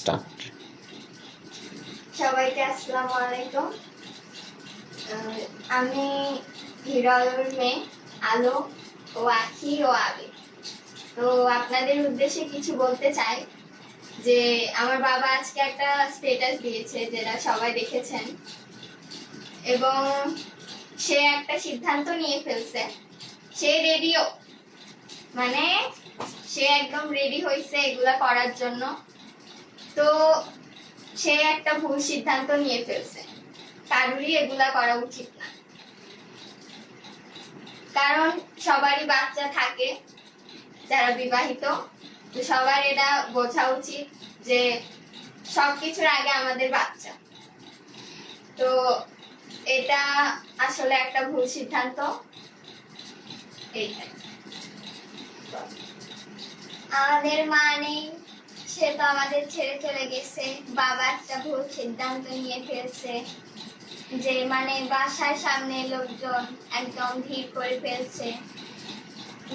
Start সবাইকে আসসালামু আলাইকুম। আমি হিরোর মেয়ে, আলো ও আখি ও আবি তো আপনাদের উদ্দেশ্যে কিছু বলতে চাই, যে আমার বাবা আজকে একটা স্টেটাস দিয়েছে যেটা সবাই দেখেছেন। এবং সে একটা সিদ্ধান্ত নিয়ে ফেলছে। সে রেডিও মানে সে একদম রেডি হয়েছে এগুলা করার জন্য। তো সে একটা ভুল সিদ্ধান্ত নিয়ে ফেলছে। কারুরই এগুলা করা উচিত না। কারণ সবারই বাচ্চা থাকে যারা বিবাহিত, তো সবার এটা বোঝা উচিত যে সবকিছুর আগে আমাদের বাচ্চা। তো এটা আসলে একটা ভুল সিদ্ধান্ত। আমাদের মা নেই সে তো আমাদের ছেড়ে চলে গেছে। বাবা একটা ভুল সিদ্ধান্ত নিয়ে ফেলছে। যে মানে বাসার সামনে লোকজন একদম ভিড় করে ফেলছে।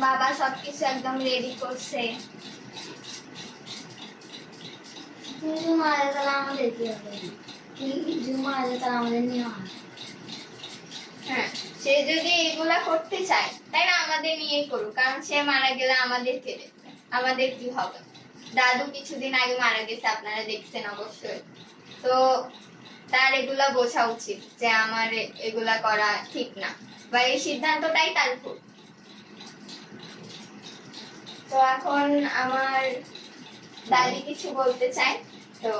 বাবা সবকিছু একদম রেডি করছে। কিন্তু মারা গেলে আমাদের কি হবে? কিছু মারা তাহলে আমাদের নেওয়া হয় হ্যাঁ সে যদি এগুলা করতে চায় তাই না আমাদের নিয়েই করুক, কারণ সে মারা গেলে আমাদের কে আমাদের কি হবে? দাদু কিছুদিন আগে মারা গেছে, আপনারা দেখছেন অবশ্যই। তো তার এগুলা বোঝা উচিত যে আমার এগুলা করা ঠিক না। বা এই সিদ্ধান্তটাই তার ভুল। তো এখন আমার দাদি কিছু বলতে চাই তো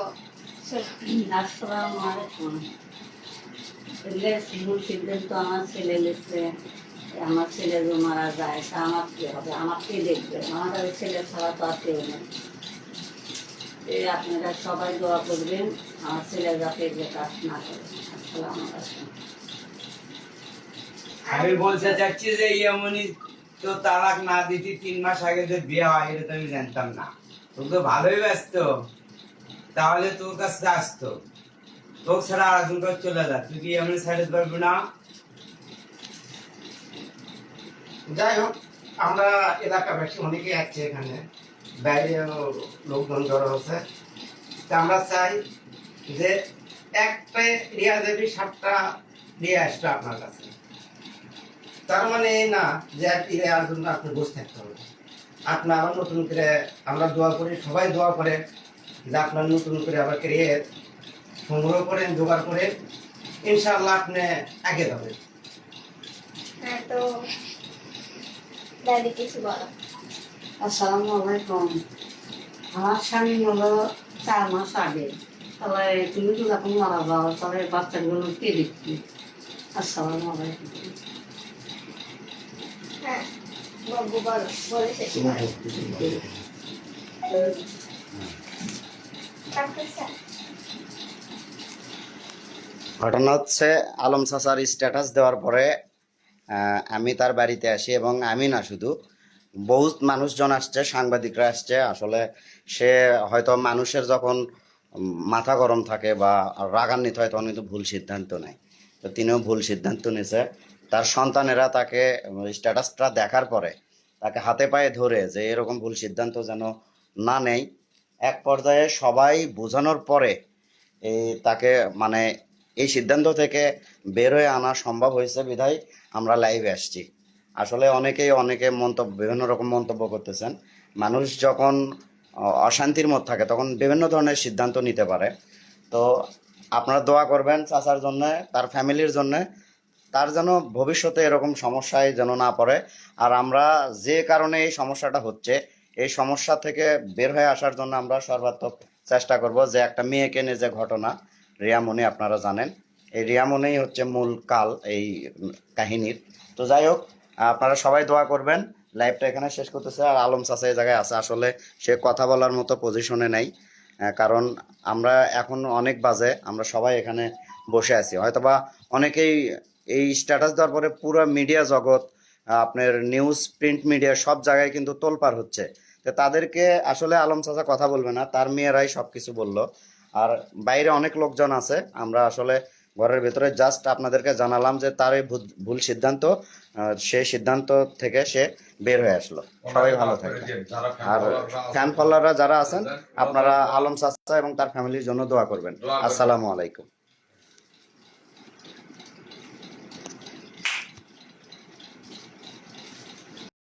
আসসালামু আলাইকুম। ভুল সিদ্ধান্ত আমার ছেলে নিচ্ছে আমার ছেলে যে মারা যায়, তা আমার কি হবে? আমার কে দেখবে? আমার ওই ছেলে ছাড়া তো আর কেউ নেই। এই আপনারা সবাই দোয়া করবেন, আমার ছেলে যাতে যে কাজ না করে। আসসালামু আমি বলতে চাচ্ছি যে এমনই তো তালাক না দিতি তিন মাস আগে যে বিয়ে হয়, এটা তো আমি জানতাম না। তোকে তো ভালোই ব্যস্ত। তাহলে তোর কাছে আসতো। তোকে ছাড়া আর একজন চলে যা। তুই কি এমনি সাইড পারবি না? যাই হোক আমরা এলাকাবাসী অনেকেই আছে এখানে। বাইরে লোকজন জড়ো হচ্ছে। তা আমরা চাই যে একটা রিয়া দেবী সাতটা নিয়ে আসবে আপনার কাছে। তার মানে এই না যে রেয়ার জন্য আপনি বসে থাকতে হবে। আপনার আবার নতুন করে আমরা দোয়া করি, সবাই দোয়া করে যে আপনার নতুন করে আবার ক্রিয়ে সংগ্রহ করেন, জোগাড় করে ইনশাল্লাহ আপনি আগে যাবেন। হ্যাঁ তো কিছু বলো। আসসালামু আলাইকুম। আমার স্বামী হলো চার মাস আগে। তাহলে তুমি তো যখন মারা যাও তাহলে বাচ্চাগুলো কে দেখবে? আসসালামু আলাইকুম। হ্যাঁ বলো বলে শেষ। স্যার ঘটনা হচ্ছে আলম চাচার স্ট্যাটাস দেওয়ার পরে আমি তার বাড়িতে আসি এবং আমি না শুধু, বহুত মানুষজন আসছে, সাংবাদিকরা আসছে। আসলে সে হয়তো মানুষের যখন মাথা গরম থাকে বা রাগান্বিত হয়, তখন কিন্তু ভুল সিদ্ধান্ত নেয়। তো তিনিও ভুল সিদ্ধান্ত নিয়েছে। তার সন্তানেরা তাকে স্ট্যাটাসটা দেখার পরে তাকে হাতে পায়ে ধরে যে এরকম ভুল সিদ্ধান্ত যেন না নেয় এক পর্যায়ে সবাই বোঝানোর পরে এই তাকে মানে এই সিদ্ধান্ত থেকে বের হয়ে আনা সম্ভব হয়েছে বিধায় আমরা লাইভে আসছি। আসলে অনেকেই অনেকে মন্তব্য, বিভিন্ন রকম মন্তব্য করতেছেন। মানুষ যখন অশান্তির মধ্যে থাকে তখন বিভিন্ন ধরনের সিদ্ধান্ত নিতে পারে। তো আপনারা দোয়া করবেন চাচার জন্য, তার ফ্যামিলির জন্য, তার যেন ভবিষ্যতে এরকম সমস্যায় যেন না পড়ে। আর আমরা যে কারণে এই সমস্যাটা হচ্ছে, এই সমস্যা থেকে বের হয়ে আসার জন্য আমরা সর্বাত্মক চেষ্টা করব যে একটা মেয়েকে নিয়ে যে ঘটনা রিয়ামণি আপনারা জানেন। এই রিয়ামণি হচ্ছে মূল কাল এই কাহিনীর। তো যাই হোক, আপনারা সবাই দোয়া করবেন। লাইভটা এখানে শেষ করতেছে আর আলম চাচা এই জায়গায় আছে। আসলে সে কথা বলার মতো পজিশনে নেই কারণ আমরা এখন অনেক বাজে, আমরা সবাই এখানে বসে আছি। হয়তোবা অনেকেই এই স্ট্যাটাস দেওয়ার পরে পুরো মিডিয়া জগৎ আপনার নিউজ প্রিন্ট মিডিয়া সব জায়গায় কিন্তু তোলপার হচ্ছে। তো তাদেরকে আসলে আলম চাচা কথা বলবে না, তার মেয়েরাই সব কিছু বলল। আর বাইরে অনেক লোকজন আছে। আমরা আসলে ঘরের ভিতরে জাস্ট আপনাদেরকে জানালাম যে তার এই ভুল- সিদ্ধান্ত সে সেই সিদ্ধান্ত থেকে সে বের হয়ে আসলো। সবাই ভালো থাকে আর ফ্যান ফলোয়াররা যারা আছেন আপনারা আলম সাস্তা এবং তার ফ্যামিলির জন্য দোয়া করবেন। আসসালামু আলাইকুম।